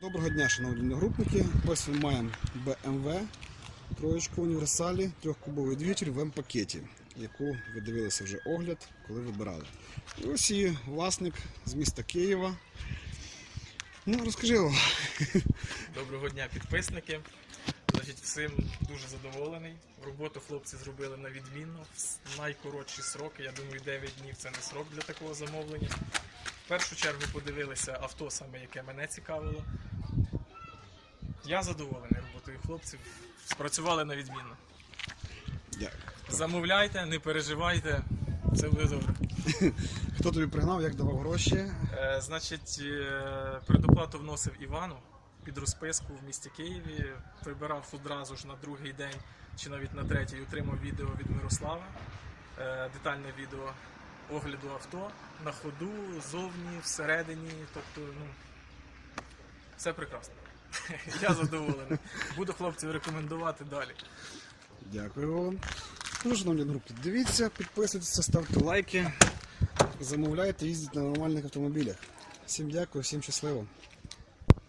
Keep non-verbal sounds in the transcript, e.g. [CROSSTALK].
Доброго дня, шановні одногрупники. Ось ми маємо BMW, троєчку універсалі, трьохкубовий двигатель в М-пакеті, яку ви дивилися вже огляд, коли вибирали. І ось її власник з міста Києва. Ну, розкажи його. Доброго дня, підписники. Значить, всім дуже задоволений. Роботу хлопці зробили на відмінно. В найкоротші сроки. Я думаю, 9 днів це не срок для такого замовлення. В першу чергу подивилися авто, саме яке мене цікавило. Я задоволений роботою хлопців. Спрацювали на відмінно. Дякую. Замовляйте, не переживайте, все буде добре. [LAUGHS] Хто тобі пригнав, як давав гроші? Е, значить, е, предоплату вносив Івану під розписку в місті Києві. Вибирав одразу ж на другий день чи навіть на третій отримав відео від Мирослава. Е, детальне відео огляду авто на ходу, зовні, всередині. Тобто, ну, все прекрасно. [LAUGHS] Я задоволений. Буду хлопців рекомендувати далі. Дякую вам. Ну, шановні групи, дивіться, підписуйтесь, ставте лайки, замовляйте, їздіть на нормальних автомобілях. Всім дякую, всім щасливо.